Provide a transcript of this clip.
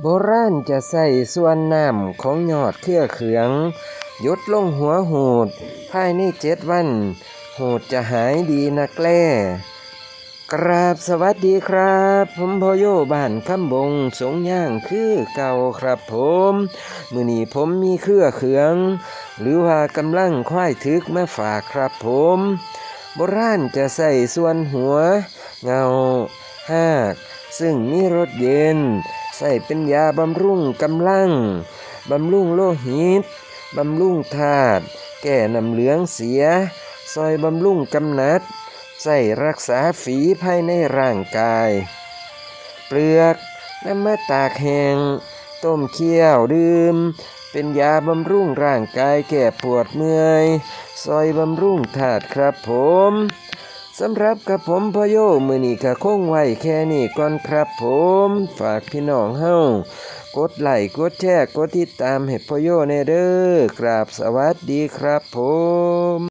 โบราณจะใส่ส่วนน้ำของยอดเครือเขืองยดลงหัวหูด ภายในเจ็ดวัน หูดจะหายดีนักแล่กราบสวัสดีครับ ผมพโยบ้านคำบงสงย่างคือเก่าครับผม มือนี้ผมมีเครือเขือง หรือว่ากำลังควายทึกมาฝากครับผม โบราณจะใส่ส่วนหัว เงาหาก ซึ่งมีรสเย็น ส่เป็นยาบำรุงกำลัง บำรุงโลหิต บำรุงธาตุ แก้น้ำเหลืองเสีย ซอยบำรุงกำนัด ใส่รักษาฝีภายในร่างกาย เปลือกน้ำมาตากแห้ง ต้มเคี่ยวดื่ม เป็นยาบำรุงร่างกายแก้ปวดเมื่อย ซอยบำรุงธาตุครับผม สำหรับกับผมพโยมือนี้ก็คงไว้แค่นี้ก่อนครับผมฝากพี่น้องเฮากดไลค์กดแชร์กดติดตามให้พโยในเด้อกราบสวัสดีครับผม